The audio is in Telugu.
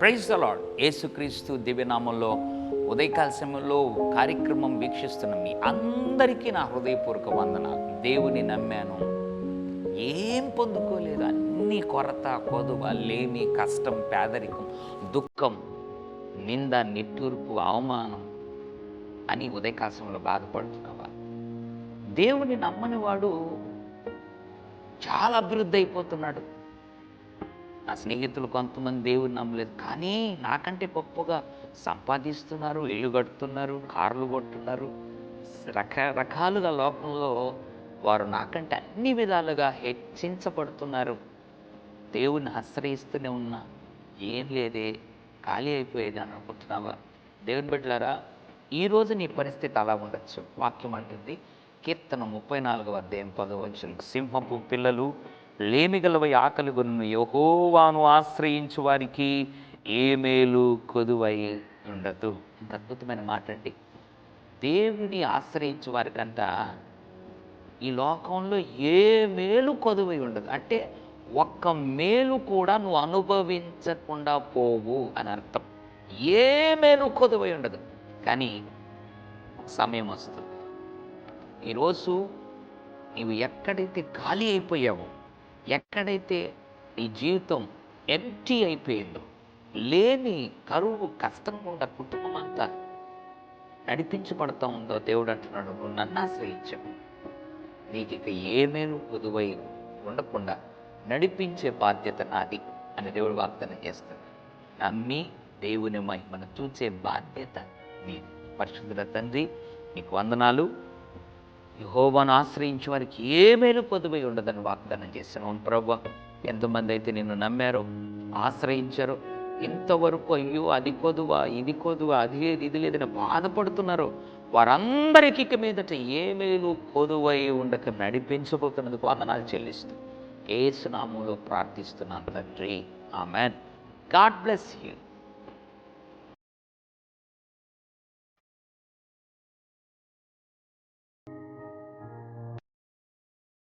ప్రైజ్ ద లాడ్ యేసుక్రీస్తు దివ్యనామంలో ఉదయకాల సమయంలో కార్యక్రమం వీక్షిస్తున్న మీ అందరికీ నా హృదయపూర్వక వందనాలు. దేవుని నమ్మాను. ఏం పొందుకోలేదు. అన్ని కొరత కొదువ లేమి కష్టం పేదరికం దుఃఖం నింద నిట్టూర్పు అవమానం అని ఉదయకాశంలో బాధపడుతున్నవారు బాధపడుతున్నావా దేవుని నమ్మని వాడు చాలా అభివృద్ధి అయిపోతున్నాడు. నా స్నేహితులు కొంతమంది దేవుని నమ్మలేదు కానీ నాకంటే గొప్పగా సంపాదిస్తున్నారు ఇల్లు కడుతున్నారు కార్లు కొట్టున్నారు. రకరకాలుగా లోకంలో వారు నాకంటే అన్ని విధాలుగా హెచ్చించబడుతున్నారు. దేవుని ఆశ్రయిస్తూనే ఉన్నా ఏం లేదే ఖాళీ అయిపోయేది అని అనుకుంటున్నావా? దేవుని బిడ్డలారా ఈరోజు నీ పరిస్థితి అలా ఉండొచ్చు. వాక్యం అంటుంది కీర్తన ముప్పై నాలుగవ అధ్యాయం పదవచ్చు సింహపు పిల్లలు లేమిగలవై ఆకలి కొను యహోవాను ఆశ్రయించు వారికి ఏ మేలు కొదువై ఉండదు. ఇంత అద్భుతమైన మాట అండి. దేవుని ఆశ్రయించు వారికంట ఈ లోకంలో ఏ మేలు కొదువై ఉండదు. అంటే ఒక్క మేలు కూడా నువ్వు అనుభవించకుండా పోవు అని అర్థం. ఏ మేలు కొదువై ఉండదు. కానీ సమయం వస్తుంది. ఈరోజు నీవు ఎక్కడైతే ఖాళీ అయిపోయావో ఎక్కడైతే నీ జీవితం ఎంటీ అయిపోయిందో లేని కరువు కష్టం గుండా కుటుంబం అంతా నడిపించబడతా ఉందో దేవుడు అంటున్నాడు నువ్వు నన్ను ఆశ్రయించావు నీకు ఇక ఏమేమి పొదువై ఉండకుండా నడిపించే బాధ్యత నాది అని దేవుడు వాగ్దానం చేస్తాడు నమ్మి దేవుని మహిమను చూసే బాధ్యత నీ పరిశుద్ధుల తండ్రి నీకు వందనాలు. యహోవాను ఆశ్రయించే వారికి ఏమైనా పొదుపై ఉండదని వాగ్దానం చేశాను. అవును ప్రభు ఎంతమంది అయితే నిన్ను నమ్మారో ఆశ్రయించారో ఇంతవరకు అయ్యో అది కొదువా ఇది కొదువా అది లేదు ఇది లేదని బాధపడుతున్నారో వారందరికీ ఇక మీదట ఏమేలు పొదువై ఉండక నడిపించబోతున్నందుకు వందనాలు చెల్లిస్తూ ఏసునామంలో ప్రార్థిస్తున్నాను తండ్రి. ఆమెన్. God bless you.